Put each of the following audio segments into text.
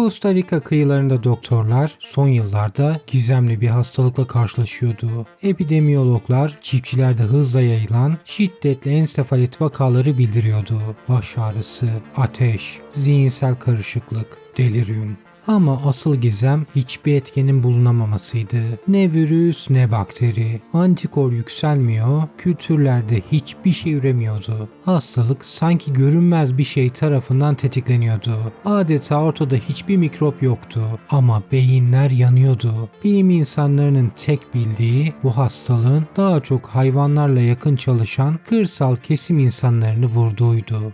Costa Rica kıyılarında doktorlar son yıllarda gizemli bir hastalıkla karşılaşıyordu. Epidemiyologlar çiftçilerde hızla yayılan şiddetli ensefalit vakaları bildiriyordu. Baş ağrısı, ateş, zihinsel karışıklık, delirium. Ama asıl gizem hiçbir etkenin bulunamamasıydı. Ne virüs ne bakteri. Antikor yükselmiyor, kültürlerde hiçbir şey üremiyordu. Hastalık sanki görünmez bir şey tarafından tetikleniyordu. Adeta ortada hiçbir mikrop yoktu ama beyinler yanıyordu. Bilim insanlarının tek bildiği bu hastalığın daha çok hayvanlarla yakın çalışan kırsal kesim insanlarını vurduğuydu.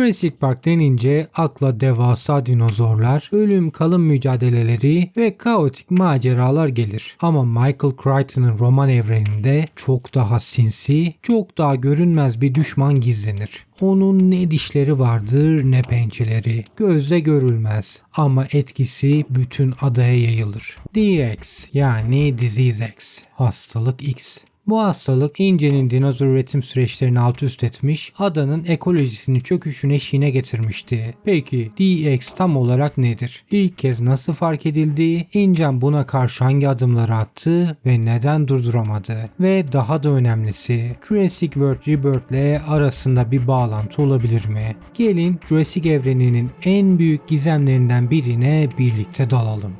Jurassic Park denince akla devasa dinozorlar, ölüm kalım mücadeleleri ve kaotik maceralar gelir. Ama Michael Crichton'ın roman evreninde çok daha sinsi, çok daha görünmez bir düşman gizlenir. Onun ne dişleri vardır ne pençeleri. Gözle görülmez ama etkisi bütün adaya yayılır. DX yani Disease X, hastalık X. Bu hastalık İnce'nin dinozor üretim süreçlerini alt üst etmiş, adanın ekolojisini çöküşün eşiğine getirmişti. Peki DX tam olarak nedir? İlk kez nasıl fark edildi? İncen buna karşı hangi adımları attı ve neden durduramadı? Ve daha da önemlisi Jurassic World Rebirth ile arasında bir bağlantı olabilir mi? Gelin Jurassic evreninin en büyük gizemlerinden birine birlikte dalalım.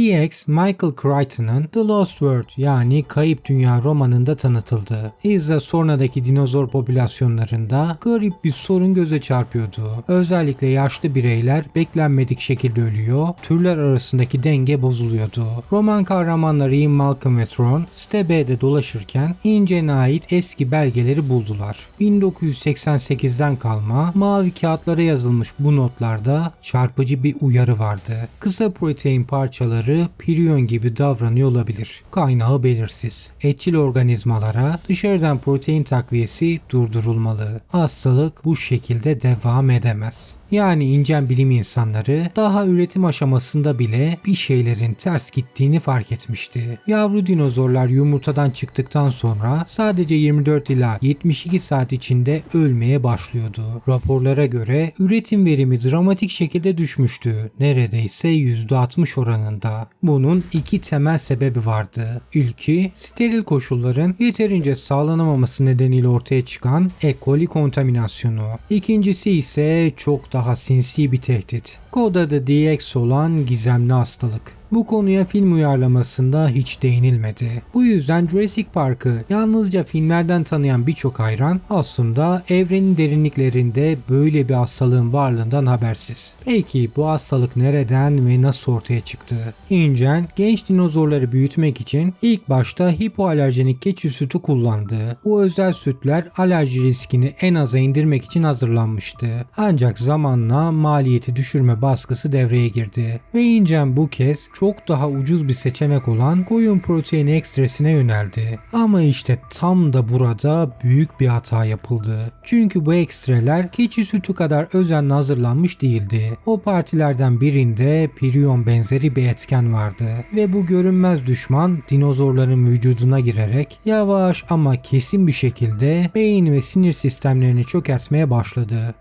DX, Michael Crichton'ın The Lost World yani Kayıp Dünya romanında tanıtıldı. İzza sonradaki dinozor popülasyonlarında garip bir sorun göze çarpıyordu. Özellikle yaşlı bireyler beklenmedik şekilde ölüyor, türler arasındaki denge bozuluyordu. Roman kahramanları Ian Malcolm ve Tron, Stebe'de dolaşırken İnce'ne ait eski belgeleri buldular. 1988'den kalma mavi kağıtlara yazılmış bu notlarda çarpıcı bir uyarı vardı. Kısa protein parçaları canlıları priyon gibi davranıyor olabilir. Kaynağı belirsiz. Etçil organizmalara dışarıdan protein takviyesi durdurulmalı. Hastalık bu şekilde devam edemez. Yani incen bilim insanları daha üretim aşamasında bile bir şeylerin ters gittiğini fark etmişti. Yavru dinozorlar yumurtadan çıktıktan sonra sadece 24 ila 72 saat içinde ölmeye başlıyordu. Raporlara göre üretim verimi dramatik şekilde düşmüştü. Neredeyse %60 oranında. Bunun iki temel sebebi vardı. İlki steril koşulların yeterince sağlanamaması nedeniyle ortaya çıkan E. coli kontaminasyonu. İkincisi ise çok daha sinsi bir tehdit. Kod adı DX olan gizemli hastalık. Bu konuya film uyarlamasında hiç değinilmedi. Bu yüzden Jurassic Park'ı yalnızca filmlerden tanıyan birçok hayran aslında evrenin derinliklerinde böyle bir hastalığın varlığından habersiz. Peki bu hastalık nereden ve nasıl ortaya çıktı? İncen genç dinozorları büyütmek için ilk başta hipoalerjenik keçi sütü kullandı. Bu özel sütler alerji riskini en aza indirmek için hazırlanmıştı. Ancak zamanla maliyeti düşürme baskısı devreye girdi ve İncen bu kez çok daha ucuz bir seçenek olan koyun proteini ekstresine yöneldi. Ama işte tam da burada büyük bir hata yapıldı. Çünkü bu ekstreler keçi sütü kadar özenle hazırlanmış değildi. O partilerden birinde priyon benzeri bir etken vardı ve bu görünmez düşman dinozorların vücuduna girerek yavaş ama kesin bir şekilde beyin ve sinir sistemlerini çökertmeye başladı.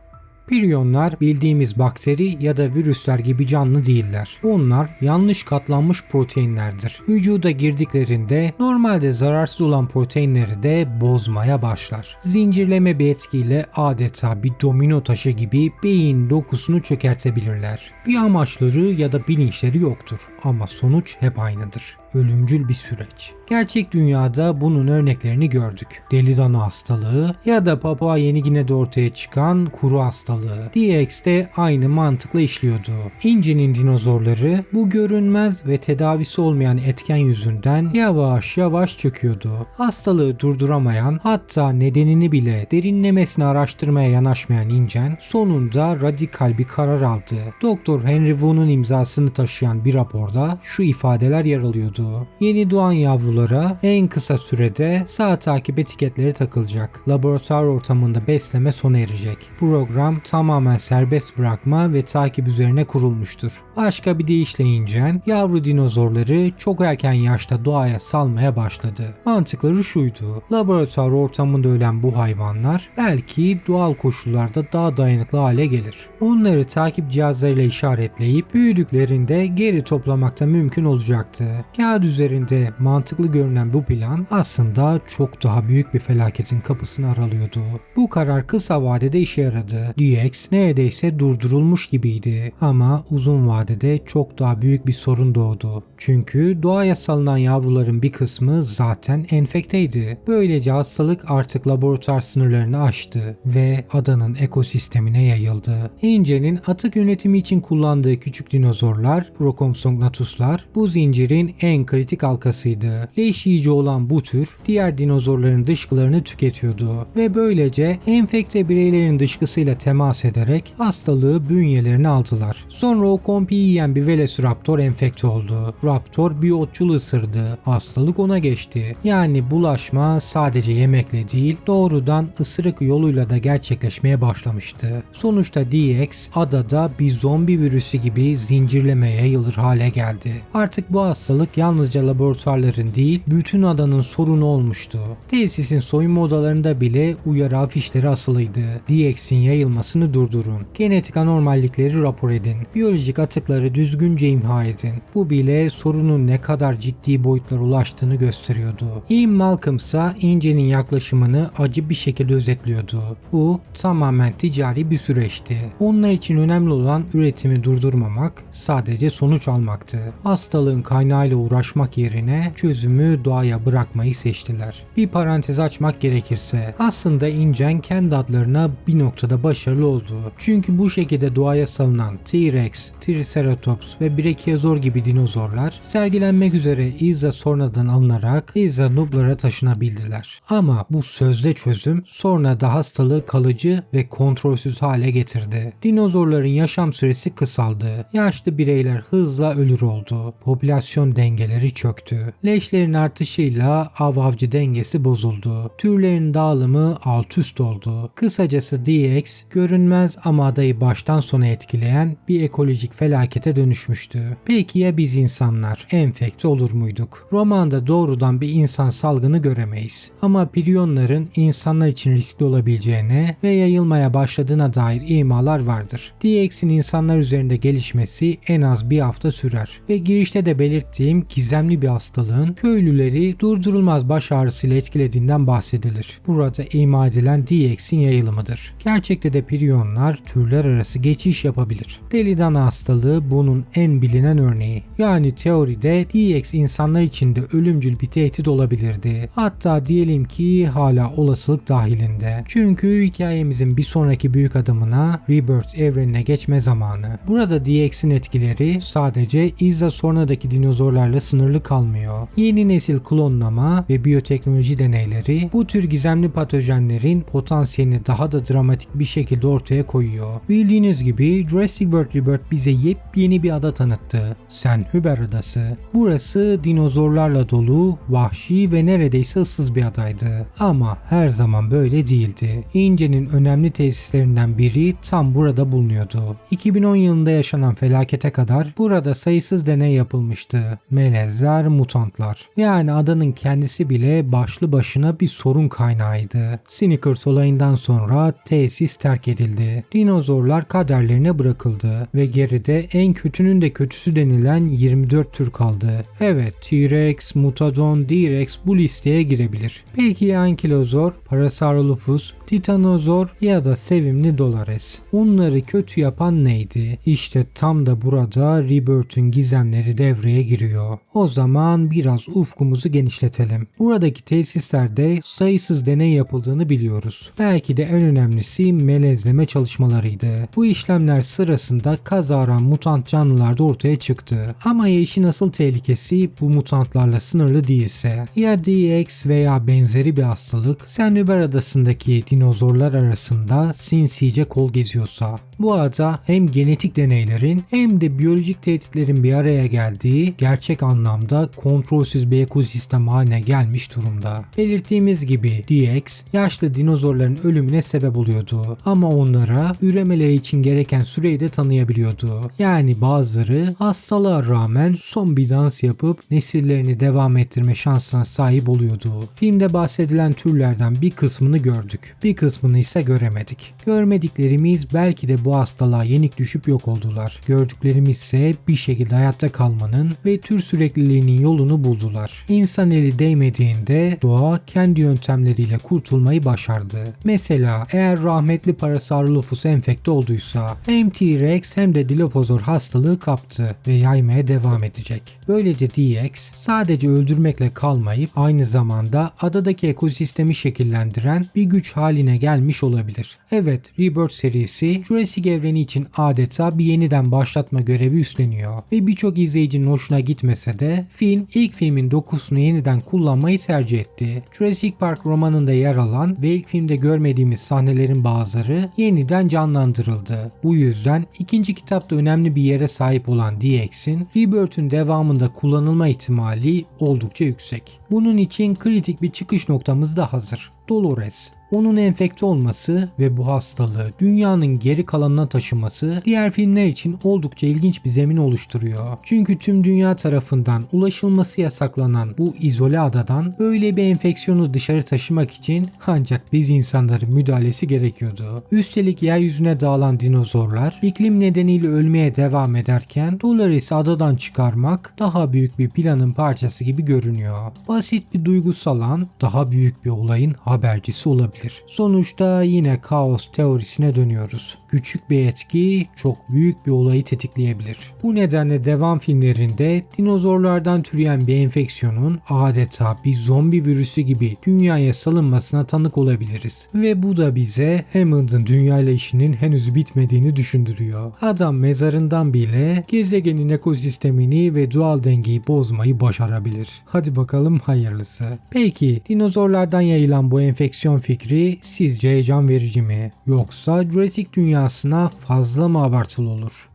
Piryonlar bildiğimiz bakteri ya da virüsler gibi canlı değiller. Onlar yanlış katlanmış proteinlerdir. Vücuda girdiklerinde normalde zararsız olan proteinleri de bozmaya başlar. Zincirleme bir etkiyle adeta bir domino taşı gibi beyin dokusunu çökertebilirler. Bir amaçları ya da bilinçleri yoktur ama sonuç hep aynıdır ölümcül bir süreç. Gerçek dünyada bunun örneklerini gördük. Deli dana hastalığı ya da Papua Yeni Gine'de ortaya çıkan kuru hastalığı. DX'de aynı mantıkla işliyordu. İncinin dinozorları bu görünmez ve tedavisi olmayan etken yüzünden yavaş yavaş çöküyordu. Hastalığı durduramayan hatta nedenini bile derinlemesine araştırmaya yanaşmayan İncen sonunda radikal bir karar aldı. Doktor Henry Wu'nun imzasını taşıyan bir raporda şu ifadeler yer alıyordu oldu. Yeni doğan yavrulara en kısa sürede sağ takip etiketleri takılacak. Laboratuvar ortamında besleme sona erecek. Program tamamen serbest bırakma ve takip üzerine kurulmuştur. Başka bir deyişle incen, yavru dinozorları çok erken yaşta doğaya salmaya başladı. Mantıkları şuydu. Laboratuvar ortamında ölen bu hayvanlar belki doğal koşullarda daha dayanıklı hale gelir. Onları takip cihazlarıyla işaretleyip büyüdüklerinde geri toplamakta mümkün olacaktı. Kağıt üzerinde mantıklı görünen bu plan aslında çok daha büyük bir felaketin kapısını aralıyordu. Bu karar kısa vadede işe yaradı. DX neredeyse durdurulmuş gibiydi ama uzun vadede çok daha büyük bir sorun doğdu. Çünkü doğaya salınan yavruların bir kısmı zaten enfekteydi. Böylece hastalık artık laboratuvar sınırlarını aştı ve adanın ekosistemine yayıldı. Ince'nin atık yönetimi için kullandığı küçük dinozorlar, Procompsognathuslar bu zincirin en kritik halkasıydı. Leş yiyici olan bu tür diğer dinozorların dışkılarını tüketiyordu ve böylece enfekte bireylerin dışkısıyla temas ederek hastalığı bünyelerine aldılar. Sonra o kompiyi yiyen bir Velociraptor enfekte oldu. Raptor bir otçul ısırdı. Hastalık ona geçti. Yani bulaşma sadece yemekle değil doğrudan ısırık yoluyla da gerçekleşmeye başlamıştı. Sonuçta DX adada bir zombi virüsü gibi zincirleme yayılır hale geldi. Artık bu hastalık yalnızca laboratuvarların değil bütün adanın sorunu olmuştu. Tesisin soyunma odalarında bile uyarı afişleri asılıydı. DX'in yayılmasını durdurun. Genetik anormallikleri rapor edin. Biyolojik atıkları düzgünce imha edin. Bu bile sorunun ne kadar ciddi boyutlara ulaştığını gösteriyordu. Ian Malcolm ise Ince'nin yaklaşımını acı bir şekilde özetliyordu. Bu tamamen ticari bir süreçti. Onlar için önemli olan üretimi durdurmamak, sadece sonuç almaktı. Hastalığın kaynağıyla uğraşmak yerine çözümü doğaya bırakmayı seçtiler. Bir parantez açmak gerekirse aslında Incen kendi adlarına bir noktada başarılı oldu. Çünkü bu şekilde doğaya salınan T-Rex, Triceratops ve Brachiosaur gibi dinozorlar sergilenmek üzere İza sonradan alınarak İza Nublar'a taşınabildiler. Ama bu sözde çözüm sonra da hastalığı kalıcı ve kontrolsüz hale getirdi. Dinozorların yaşam süresi kısaldı. Yaşlı bireyler hızla ölür oldu. Popülasyon dengeleri çöktü. Leşlerin artışıyla av avcı dengesi bozuldu. Türlerin dağılımı alt üst oldu. Kısacası DX görünmez ama adayı baştan sona etkileyen bir ekolojik felakete dönüşmüştü. Peki ya biz insanlar enfekte olur muyduk? Romanda doğrudan bir insan salgını göremeyiz. Ama piryonların insanlar için riskli olabileceğine ve yayılmaya başladığına dair imalar vardır. DX'in insanlar üzerinde gelişmesi en az bir hafta sürer ve girişte de belirttiğim gizemli bir hastalığın köylüleri durdurulmaz baş ağrısıyla etkilediğinden bahsedilir. Burada ima edilen DX'in yayılımıdır. Gerçekte de piryonlar türler arası geçiş yapabilir. Deli dana hastalığı bunun en bilinen örneği. Yani teoride DX insanlar için de ölümcül bir tehdit olabilirdi. Hatta diyelim ki hala olasılık dahilinde. Çünkü hikayemizin bir sonraki büyük adımına Rebirth evrenine geçme zamanı. Burada DX'in etkileri sadece İza sonradaki dinozorlarla sınırlı kalmıyor. Yeni nesil klonlama ve biyoteknoloji deneyleri bu tür gizemli patojenlerin potansiyelini daha da dramatik bir şekilde ortaya koyuyor. Bildiğiniz gibi Jurassic World Rebirth bize yepyeni bir ada tanıttı. San Hüber Adası. Burası dinozorlarla dolu, vahşi ve neredeyse ıssız bir adaydı. Ama her zaman böyle değildi. Ince'nin önemli tesislerinden biri tam burada bulunuyordu. 2010 yılında yaşanan felakete kadar burada sayısız deney yapılmıştı. Melezler, mutantlar. Yani adanın kendisi bile başlı başına bir sorun kaynağıydı. Snickers olayından sonra tesis terk edildi. Dinozorlar kaderlerine bırakıldı ve geride en kötünün de kötüsü denilen 24 tür kaldı. Evet T-Rex, Mutadon, D-Rex bu listeye girebilir. Peki Ankylozor, Parasaurolophus, Titanozor ya da sevimli Dolores. Onları kötü yapan neydi? İşte tam da burada Rebirth'ün gizemleri devreye giriyor. O zaman biraz ufkumuzu genişletelim. Buradaki tesislerde sayısız deney yapıldığını biliyoruz. Belki de en önemlisi melezleme çalışmalarıydı. Bu işlemler sırasında kazara mutant canlılar da ortaya çıktı. Ama ya işin asıl tehlikesi bu mutantlarla sınırlı değilse ya DX veya benzeri bir hastalık Senüber adasındaki dinozorlar arasında sinsice kol geziyorsa Bu ada hem genetik deneylerin hem de biyolojik tehditlerin bir araya geldiği gerçek anlamda kontrolsüz bir ekosistem haline gelmiş durumda. Belirttiğimiz gibi DX yaşlı dinozorların ölümüne sebep oluyordu ama onlara üremeleri için gereken süreyi de tanıyabiliyordu. Yani bazıları hastalığa rağmen son bir dans yapıp nesillerini devam ettirme şansına sahip oluyordu. Filmde bahsedilen türlerden bir kısmını gördük. Bir kısmını ise göremedik. Görmediklerimiz belki de bu hastalığa yenik düşüp yok oldular. Gördüklerimiz ise bir şekilde hayatta kalmanın ve tür sürekliliğinin yolunu buldular. İnsan eli değmediğinde doğa kendi yöntemleriyle kurtulmayı başardı. Mesela eğer rahmetli Parasaurolophus enfekte olduysa hem T-Rex hem de Dilophosaur hastalığı kaptı ve yaymaya devam edecek. Böylece DX sadece öldürmekle kalmayıp aynı zamanda adadaki ekosistemi şekillendiren bir güç haline gelmiş olabilir. Evet, Rebirth serisi Jurassic evreni için adeta bir yeniden başlatma görevi üstleniyor ve birçok izleyicinin hoşuna gitmese de film ilk filmin dokusunu yeniden kullanmayı tercih etti. Jurassic Park romanında yer alan ve ilk filmde görmediğimiz sahnelerin bazıları yeniden canlandırıldı. Bu yüzden ikinci kitapta önemli bir yere sahip olan DX'in Rebirth'ün devamında kullanılma ihtimali oldukça yüksek. Bunun için kritik bir çıkış noktamız da hazır. Dolores. Onun enfekte olması ve bu hastalığı dünyanın geri kalanına taşıması diğer filmler için oldukça ilginç bir zemin oluşturuyor. Çünkü tüm dünya tarafından ulaşılması yasaklanan bu izole adadan böyle bir enfeksiyonu dışarı taşımak için ancak biz insanların müdahalesi gerekiyordu. Üstelik yeryüzüne dağılan dinozorlar iklim nedeniyle ölmeye devam ederken Dolores'i adadan çıkarmak daha büyük bir planın parçası gibi görünüyor. Basit bir duygusal an daha büyük bir olayın habercisi olabilir. Sonuçta yine kaos teorisine dönüyoruz. Küçük bir etki çok büyük bir olayı tetikleyebilir. Bu nedenle devam filmlerinde dinozorlardan türeyen bir enfeksiyonun adeta bir zombi virüsü gibi dünyaya salınmasına tanık olabiliriz. Ve bu da bize Hammond'ın dünyayla işinin henüz bitmediğini düşündürüyor. Adam mezarından bile gezegenin ekosistemini ve doğal dengeyi bozmayı başarabilir. Hadi bakalım hayırlısı. Peki dinozorlardan yayılan bu enfeksiyon fikri sizce heyecan verici mi? Yoksa Jurassic dünyasına fazla mı abartılı olur?